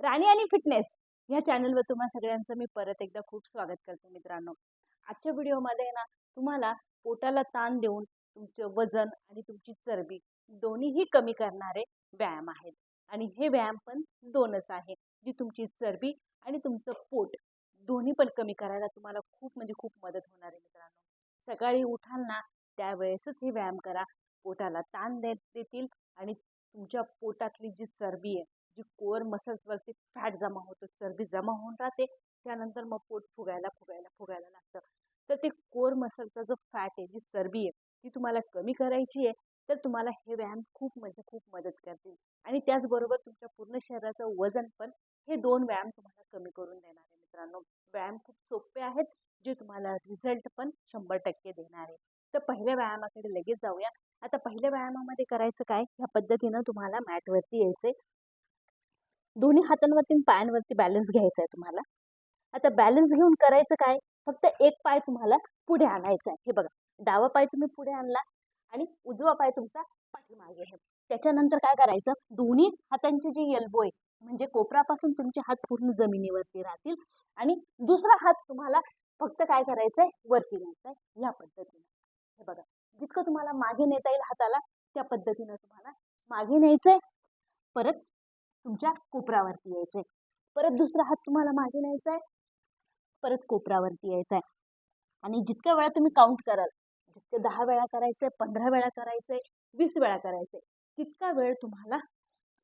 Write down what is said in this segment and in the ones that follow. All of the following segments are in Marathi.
राणी आणि फिटनेस ह्या चॅनलवर तुम्हा सगळ्यांचं मी परत एकदा खूप स्वागत करते मित्रांनो. आजच्या व्हिडिओमध्ये ना तुम्हाला पोटाला ताण देऊन तुमचं वजन आणि तुमची चरबी दोन्हीही कमी करणारे व्यायाम आहेत. आणि हे व्यायाम पण दोनच आहे. जी तुमची चरबी आणि तुमचं पोट दोन्ही पण कमी करायला तुम्हाला खूप म्हणजे खूप मदत होणार आहे मित्रांनो. सकाळी उठाल ना त्यावेळेसच हे व्यायाम करा. पोटाला ताण देत देतील आणि तुमच्या पोटातली जी चरबी आहे जी कोअर मसल्सवरती फॅट जमा होतो चरबी जमा होऊन राहते त्यानंतर मग पोट फुगायला फुगायला फुगायला लागतं. तर ते कोअर मसलचा जो फॅट आहे जी चरबी आहे ती तुम्हाला कमी करायची आहे तर तुम्हाला हे व्यायाम खूप म्हणजे खूप मदत करतील. आणि त्याचबरोबर तुमच्या पूर्ण शरीराचं वजन पण हे दोन व्यायाम तुम्हाला कमी करून देणार आहे मित्रांनो. व्यायाम खूप सोपे आहेत जे तुम्हाला रिझल्ट पण शंभर टक्के देणार आहे. तर पहिल्या व्यायामाकडे लगेच जाऊया. आता पहिल्या व्यायामामध्ये करायचं काय? ह्या पद्धतीनं तुम्हाला मॅटवरती यायचंय. दोन्ही हातांवरती पायांवरती बॅलन्स घ्यायचा आहे तुम्हाला. आता बॅलन्स घेऊन करायचं काय? फक्त एक पाय तुम्हाला पुढे आणायचा आहे हे बघा डावा पाय तुम्ही पुढे आणला आणि उजवा पाय तुमचा पाठीमागे आहे. त्याच्यानंतर काय करायचं? दोन्ही हातांची जी एल्बो आहे म्हणजे कोपरापासून तुमचे हात पूर्ण जमिनीवरती राहतील आणि दुसरा हात तुम्हाला फक्त काय करायचं आहे वरती न्यायचा आहे या पद्धतीनं. हे बघा जितकं तुम्हाला मागे नेता येईल हाताला त्या पद्धतीनं तुम्हाला मागे न्यायचंय. परत तुमच्या कोपरावरती यायचंय. परत दुसरा हात तुम्हाला मागे न्यायचा आहे. परत कोपरावरती यायचा आहे. आणि जितक्या वेळा तुम्ही काउंट कराल जितके दहा वेळा करायचंय पंधरा वेळा करायचंय वीस वेळा करायचंय तितका वेळ तुम्हाला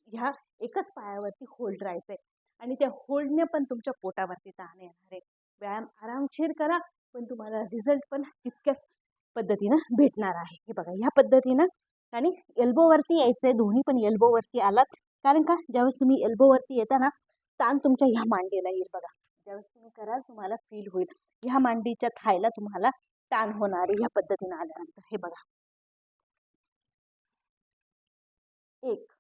ह्या एकच पायावरती होल्ड राहायचंय. आणि त्या होल्डने पण तुमच्या पोटावरती ताण येणार आहे. व्यायाम आरामशीर करा पण तुम्हाला रिझल्ट पण तितक्याच पद्धतीनं भेटणार आहे. हे बघा ह्या पद्धतीनं आणि एल्बोवरती यायचंय दोन्ही पण एल्बोवरती आलात कारण का? ज्यावेळेस तुम्ही एल्बोवरती येता ना ताण तुमच्या ह्या मांडीला येईल बघा. ज्यावेळेस तुम्ही कराल तुम्हाला फील होईल. ह्या मांडीच्या थायला तुम्हाला ताण होणार ह्या पद्धतीनं आल्यानंतर. हे बघा. एक.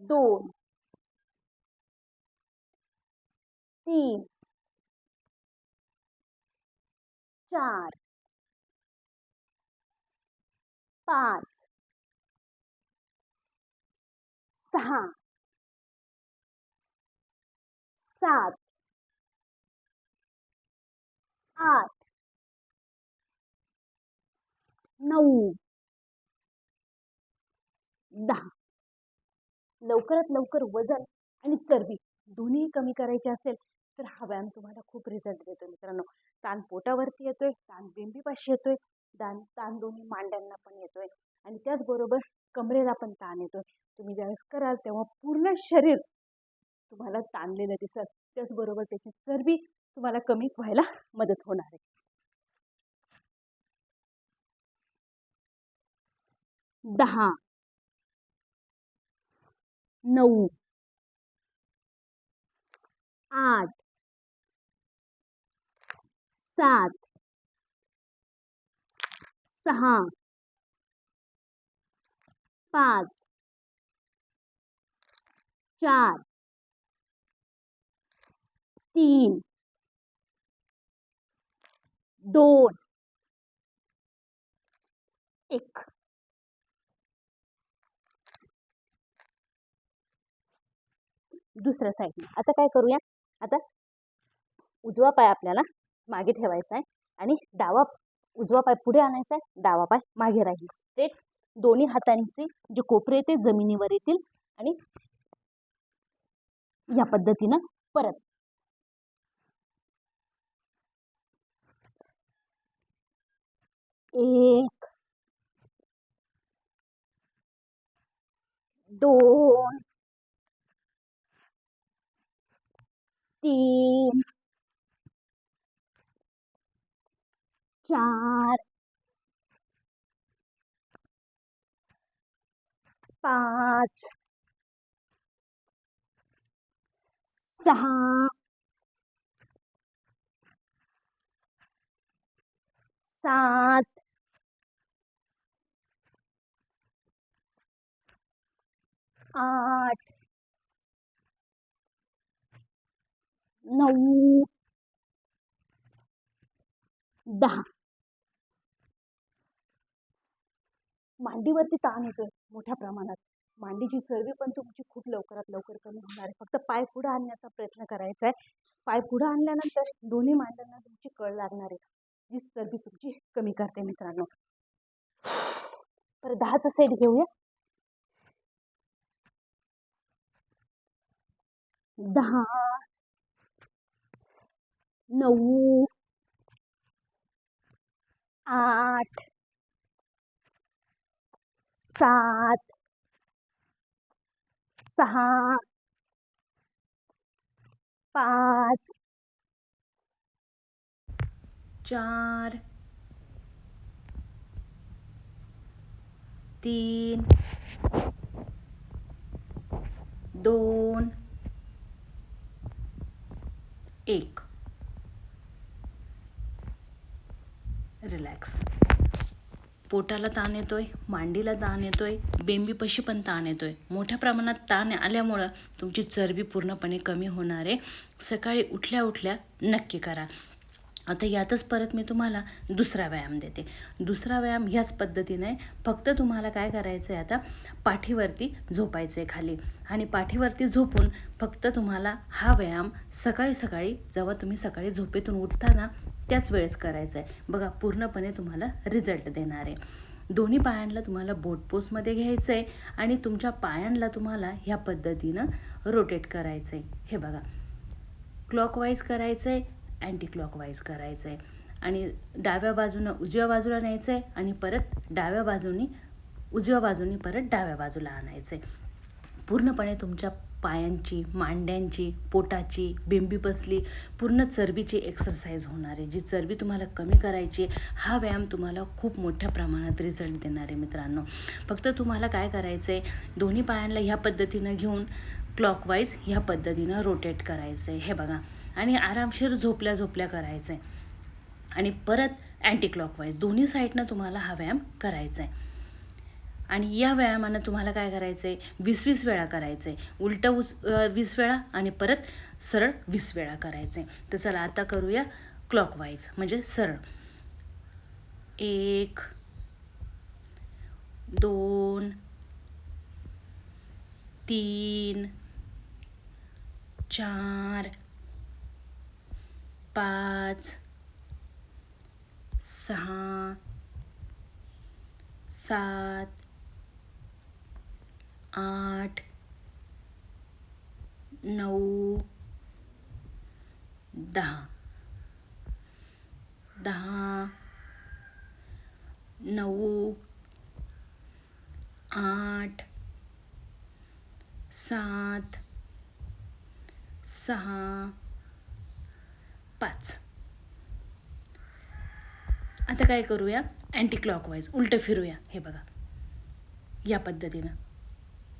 दोन. तीन. चार. पाच. सहा. सात. आठ. नऊ. दहा. लवकरात लवकर वजन आणि चरबी दोन्ही कमी करायचे असेल तर हा व्यायाम तुम्हाला खूप रिझल्ट देतो मित्रांनो. ताण पोटावरती येतोय ताण बेंबीपाशी येतोय दान ताण दोन्ही मांड्यांना पण येतोय. आणि त्याचबरोबर कमरेला पण ताण येतो तुम्ही ज्यावेळेस कराल तेव्हा पूर्ण शरीर तुम्हाला ताणलेलं दिसत त्याचबरोबर त्याची चरबी तुम्हाला कमी व्हायला मदत होणार आहे. दहा. नऊ. आठ. सात. सहा. पाच. चार. तीन. दोन. एक. दुसऱ्या साईडने आता काय करूया? आता उजवा पाय आपल्याला मागे ठेवायचा आहे आणि डावा उजवा पाय पुढे आणायचा आहे डावा पाय मागे राहील. ते दोन्ही हातांचे जे कोपरे ते जमिनीवर येतील आणि या पद्धतीनं परत. एक दोन तीन चार पाच. सहा. सात. आठ. नऊ. दहा. मांडीवरती ताण येतोय मोठ्या प्रमाणात. मांडीची चरबी पण तुमची खूप लवकरात लवकर कमी होणार आहे. फक्त पाय पुढं आणण्याचा प्रयत्न करायचा आहे. पाय पुढं आणल्यानंतर दोन्ही मांड्यांना तुमची कळ लागणार आहे. जी चरबी तुमची कमी करते मित्रांनो. तर दहाचा सेट घेऊया. दहा नऊ आठ सात सहा पाच। चार तीन दोन एक। रिलॅक्स। पोटाला ताण येतो आहे मांडीला ताण येतो आहे बेंबीपाशी पण ताण येतो आहे मोठ्या प्रमाणात ताण आल्यामुळं तुमची चरबी पूर्णपणे कमी होणार आहे. सकाळी उठल्या उठल्या नक्की करा. आता यातच परत मी तुम्हाला दुसरा व्यायाम देते. दुसरा व्यायाम ह्याच पद्धतीने फक्त तुम्हाला काय करायचं आहे आता पाठीवरती झोपायचं आहे खाली. आणि पाठीवरती झोपून फक्त तुम्हाला हा व्यायाम सकाळी सकाळी जेव्हा तुम्ही सकाळी झोपेतून उठता ना त्याच वेळेस करायचं आहे बघा पूर्णपणे तुम्हाला रिझल्ट देणार. आहे दोन्ही पायांना तुम्हाला बोट पोस्टमध्ये घ्यायचं आहे आणि तुमच्या पायांना तुम्हाला ह्या पद्धतीनं रोटेट करायचं आहे हे बघा. क्लॉकवाईज करायचं आहे अँटी क्लॉकवाईज करायचं आहे आणि डाव्या बाजूनं उजव्या बाजूला न्यायचं आहे आणि परत डाव्या बाजूनी उजव्या बाजूनी परत डाव्या बाजूला आणायचं आहे पूर्णपणे तुमच्या पायांची मांड्यांची पोटाची बिंबी बसली पूर्ण चरबीची एक्सरसाइज होणार आहे. जी चरबी तुम्हाला कमी करायची आहे हा व्यायाम तुम्हाला खूप मोठ्या प्रमाणात रिझल्ट देणार आहे मित्रांनो. फक्त तुम्हाला काय करायचं आहे दोन्ही पायांना ह्या पद्धतीनं घेऊन क्लॉकवाईज ह्या पद्धतीनं रोटेट करायचं आहे हे बघा. आणि आरामशीर झोपल्या झोपल्या करायचं आहे आणि परत अँटी क्लॉकवाईज दोन्ही साईडनं तुम्हाला हा व्यायाम करायचा आहे आणि या व्यायामानं तुम्हाला काय करायचं आहे वीस वीस वेळा करायचं आहे उलटं उस वीस वेळा आणि परत सरळ वीस वेळा करायचं आहे तर चला आता करूया क्लॉकवाईज म्हणजे सरळ. एक दोन तीन चार पाच सहा सात आठ नऊ दहा. दहा नऊ आठ सात सहा पाच. आता काय करूया? अँटी क्लॉकवाईज उलटं फिरूया. हे बघा. या पद्धतीनं.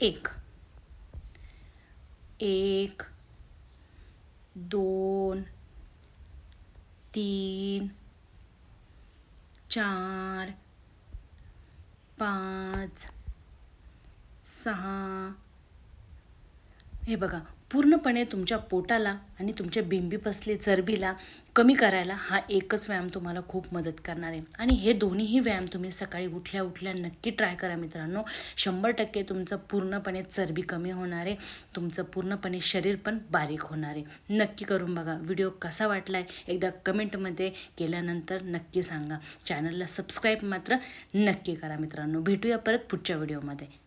एक. एक दोन तीन चार पाच सहा. हे बघा पूर्णपणे तुमच्या पोटाला आणि तुमच्या बिंबीपसले चरबीला कमी करायला हा एकच व्यायाम तुम्हाला खूप मदत करणार आहे. आणि हे दोन्हीही व्यायाम तुम्ही सकाळी उठल्या उठल्या नक्की ट्राय करा मित्रांनो. शंभर टक्के तुमचं पूर्णपणे चरबी कमी होणार आहे. तुमचं पूर्णपणे शरीर पण बारीक होणार आहे. नक्की करून बघा. व्हिडिओ कसा वाटला आहे एकदा कमेंटमध्ये केल्यानंतर नक्की सांगा. चॅनलला सबस्क्राईब मात्र नक्की करा मित्रांनो. भेटूया परत पुढच्या व्हिडिओमध्ये